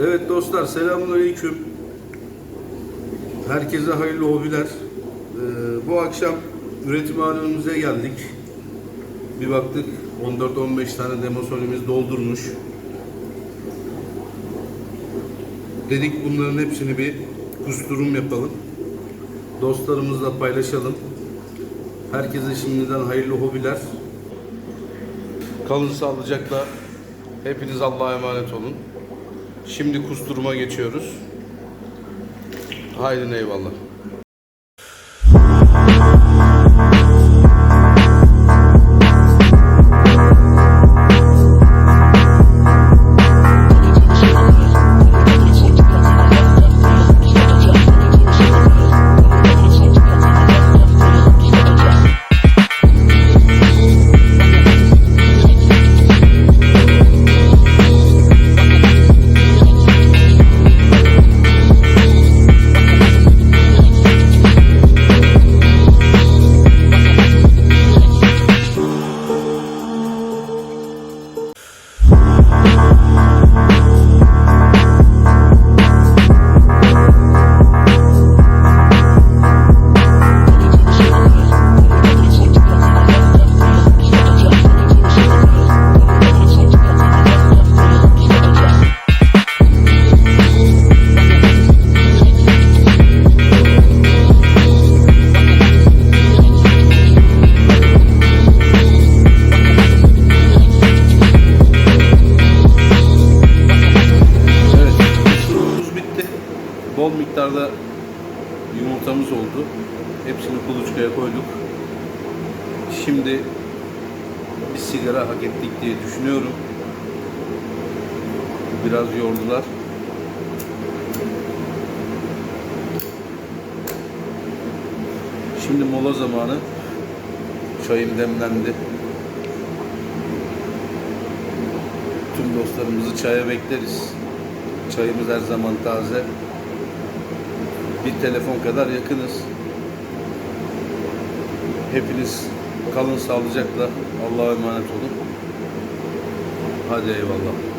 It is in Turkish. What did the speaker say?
Evet dostlar selamünaleyküm. Herkese hayırlı hobiler. Ee, bu akşam üretimhanemize geldik. Bir baktık 14-15 tane demosolimiz doldurmuş. Dedik bunların hepsini bir kusturum yapalım. Dostlarımızla paylaşalım. Herkese şimdiden hayırlı hobiler. Kalın sağlıcakla. Hepiniz Allah'a emanet olun. Şimdi kusturuma geçiyoruz. Haydi eyvallah. Bol miktarda yumurtamız oldu. Hepsini kuluçkaya koyduk. Şimdi bir sigara hak ettik diye düşünüyorum. Biraz yordular. Şimdi mola zamanı. Çayım demlendi. Tüm dostlarımızı çaya bekleriz. Çayımız her zaman taze. Bir telefon kadar yakınız. Hepiniz kalın sağlıcakla. Allah'a emanet olun. Hadi eyvallah.